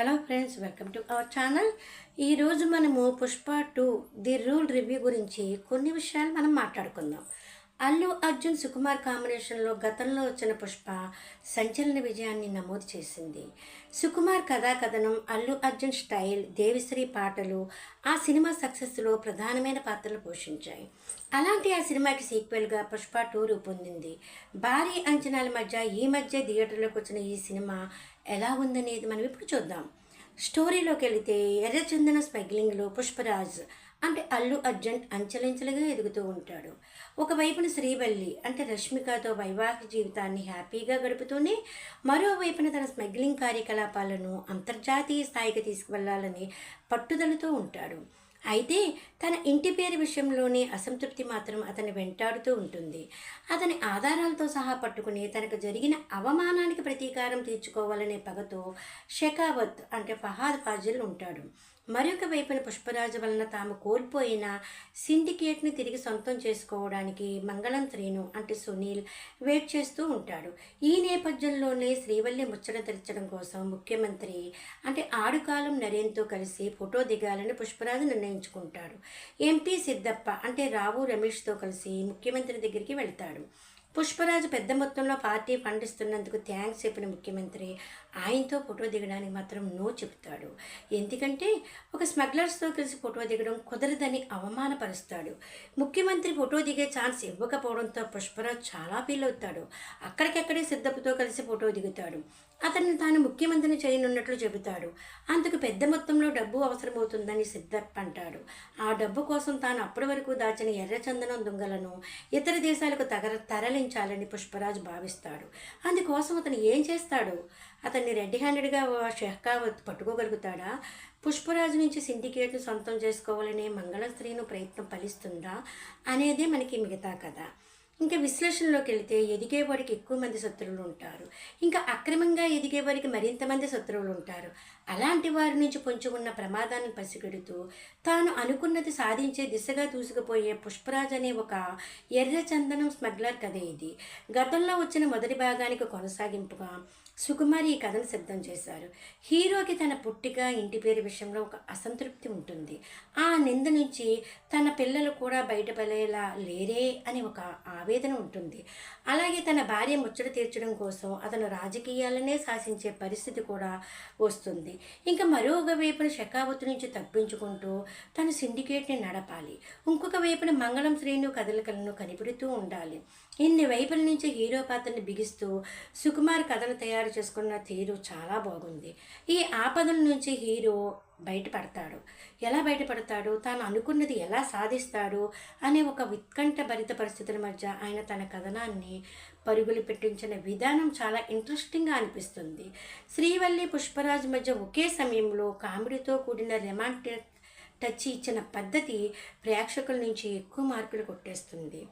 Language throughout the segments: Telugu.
Hello friends welcome to our channel ఈరోజు మనము Pushpa two the rule review గురించి కొన్ని విషయాలు మనం మాట్లాడుకుందాం. అల్లు అర్జున్ సుకుమార్ కాంబినేషన్లో గతంలో వచ్చిన పుష్ప సంచలన విజయాన్ని నమోదు చేసింది. సుకుమార్ కథా కథనం అల్లు అర్జున్ స్టైల్ దేవిశ్రీ పాటలు ఆ సినిమా సక్సెస్లో ప్రధానమైన పాత్రలు పోషించాయి. అలాంటి ఆ సినిమాకి సీక్వెల్గా పుష్ప టూ రూపొందింది. భారీ అంచనాల మధ్య ఈ మధ్య థియేటర్లోకి వచ్చిన ఈ సినిమా ఎలా ఉందనేది మనం ఇప్పుడు చూద్దాం. స్టోరీలోకి వెళితే ఎర్రచందన స్మగ్లింగ్లో పుష్పరాజ్ అంటే అల్లు అర్జున్ అంచెలంచెలుగా ఎదుగుతూ ఉంటాడు. ఒకవైపున శ్రీవల్లి అంటే రష్మికతో వైవాహిక జీవితాన్ని హ్యాపీగా గడుపుతూనే మరోవైపున తన స్మగ్లింగ్ కార్యకలాపాలను అంతర్జాతీయ స్థాయికి తీసుకువెళ్ళాలని పట్టుదలతో ఉంటాడు. అయితే తన ఇంటి పేరు విషయంలోనే అసంతృప్తి మాత్రం అతన్ని వెంటాడుతూ ఉంటుంది. అతని ఆధారాలతో సహా పట్టుకుని తనకు జరిగిన అవమానానికి ప్రతీకారం తీర్చుకోవాలనే పగతో షెకావత్ అంటే ఫహాద్ ఫాజిల్ ఉంటాడు. మరొక వైపున పుష్పరాజు వలన తాము కోల్పోయిన సిండికేట్ని తిరిగి సొంతం చేసుకోవడానికి మంగళం శ్రీను అంటే సునీల్ వెయిట్ చేస్తూ ఉంటాడు. ఈ నేపథ్యంలోనే శ్రీవల్లి ముచ్చట తెరచడం కోసం ముఖ్యమంత్రి అంటే ఆడుకాలం నరేన్తో కలిసి ఫోటో దిగాలని పుష్పరాజు నిర్ణయించుకుంటాడు. ఎంపీ సిద్దప్ప అంటే రావు రమేష్తో కలిసి ముఖ్యమంత్రి దగ్గరికి వెళ్తాడు. పుష్పరాజు పెద్ద మొత్తంలో పార్టీ ఫండ్ ఇస్తున్నందుకు థ్యాంక్స్ చెప్పిన ముఖ్యమంత్రి. ఆయనతో ఫోటో దిగడానికి మాత్రం నో చెప్తాడు ఎందుకంటే ఒక స్మగ్లర్స్తో కలిసి ఫోటో దిగడం కుదరదని అవమానపరుస్తాడు. ముఖ్యమంత్రి ఫోటో దిగే ఛాన్స్ ఇవ్వకపోవడంతో పుష్పరాజు చాలా ఫీల్ అవుతాడు. అక్కడికక్కడే సిద్ధపుతో కలిసి ఫోటో దిగుతాడు. అతన్ని తాను ముఖ్యమంత్రిని చేయనున్నట్లు చెబుతాడు. అందుకు పెద్ద మొత్తంలో డబ్బు అవసరమవుతుందని సిద్ధప్ప అంటాడు. ఆ డబ్బు కోసం తాను అప్పటి వరకు దాచిన ఎర్రచందనం దొంగలను ఇతర దేశాలకు తగర తరలించాలని పుష్పరాజు భావిస్తాడు. అందుకోసం అతను ఏం చేస్తాడు? అతన్ని రెడ్ హ్యాండెడ్గా షెహ్కావత్ పట్టుకోగలుగుతాడా? పుష్పరాజు నుంచి సిండికేట్ను సొంతం చేసుకోవాలనే మంగళస్త్రీను ప్రయత్నం ఫలిస్తుందా? అనేదే మనకి మిగతా కథ. ఇంకా విశ్లేషణలోకి వెళితే ఎదిగేవాడికి ఎక్కువ మంది శత్రువులు ఉంటారు. ఇంకా అక్రమంగా ఎదిగేవారికి మరింత మంది శత్రువులు ఉంటారు. అలాంటి వారి నుంచి పొంచి ఉన్న ప్రమాదాన్ని పసిగెడుతూ తాను అనుకున్నది సాధించే దిశగా దూసుకుపోయే పుష్పరాజ్ అనే ఒక ఎర్ర చందనం స్మగ్లర్ కథ ఇది. గతంలో వచ్చిన మొదటి భాగానికి కొనసాగింపుగా సుకుమారి ఈ కథను సిద్ధం చేశారు. హీరోకి తన పుట్టిక ఇంటి పేరు విషయంలో ఒక అసంతృప్తి ఉంటుంది. ఆ నింద నుంచి తన పిల్లలు కూడా బయటపడేలా లేరే అని ఒక ఆవేదన ఉంటుంది. అలాగే తన భార్య ముచ్చట తీర్చడం కోసం అతను రాజకీయాలనే శాసించే పరిస్థితి కూడా వస్తుంది. ఇంకా మరొక వైపున శకావతి నుంచి తప్పించుకుంటూ తన సిండికేట్ని నడపాలి. ఇంకొక వైపున మంగళం శ్రేణు కదలికలను కనిపెడుతూ ఉండాలి. ఇన్ని వైపుల నుంచి హీరో పాత్రని బిగిస్తూ సుకుమార్ కథలు తయారు చేసుకున్న తీరు చాలా బాగుంది. ఈ ఆపదల నుంచి హీరో బయటపడతాడు. ఎలా బయటపడతాడు? తాను అనుకున్నది ఎలా సాధిస్తాడు? అనే ఒక ఉత్కంఠ భరిత పరిస్థితుల మధ్య ఆయన తన కథనాన్ని పరుగులు పెట్టించిన విధానం చాలా ఇంట్రెస్టింగ్గా అనిపిస్తుంది. శ్రీవల్లి పుష్పరాజ్ మధ్య ఒకే సమయంలో కామెడీతో కూడిన రొమాంటిక్ టచ్ ఇచ్చిన పద్ధతి ప్రేక్షకుల నుంచి ఎక్కువ మార్కులు కొట్టేస్తుంది.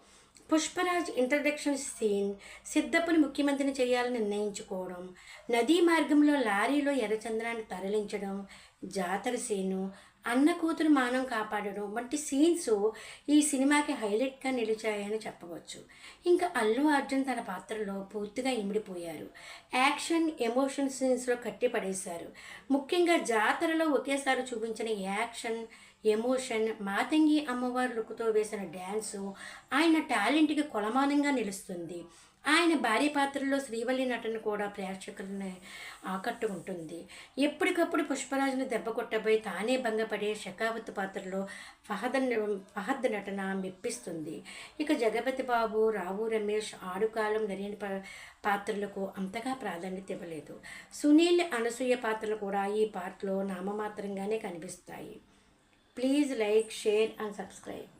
పుష్పరాజ్ ఇంట్రడక్షన్ సీన్ సిద్ధప్పని ముఖ్యమంత్రిని చేయాలని నిర్ణయించుకోవడం నదీ మార్గంలో లారీలో ఎర్రచంద్రాన్ని తరలించడం జాతర సీను అన్న కూతురు మానం కాపాడడం వంటి సీన్స్ ఈ సినిమాకి హైలైట్గా నిలిచాయని చెప్పవచ్చు. ఇంకా అల్లు అర్జున్ తన పాత్రలో పూర్తిగా ఇమిడిపోయారు. Action emotion సీన్స్లో కట్టిపడేశారు. ముఖ్యంగా జాతరలో ఒకేసారి చూపించిన యాక్షన్ ఎమోషన్ మాతంగి అమ్మవారి లుక్తో వేసిన డ్యాన్సు ఆయన టాలెంట్కి కొలమానంగా నిలుస్తుంది. ఆయన భార్య పాత్రలో శ్రీవల్లి నటన కూడా ప్రేక్షకులని ఆకట్టుకుంటుంది. ఎప్పటికప్పుడు పుష్పరాజును దెబ్బ కొట్టబోయి తానే భంగపడే షకావత్ పాత్రలో ఫహద్ ఫహద్ నటన మెప్పిస్తుంది. ఇక జగపతి బాబు రావు రమేష్ ఆడుకాలం నరేన్ పాత్రలకు అంతగా ప్రాధాన్యత ఇవ్వలేదు. సునీల్ అనసూయ పాత్రలు కూడా ఈ పార్ట్లో నామమాత్రంగానే కనిపిస్తాయి. Please like share and subscribe.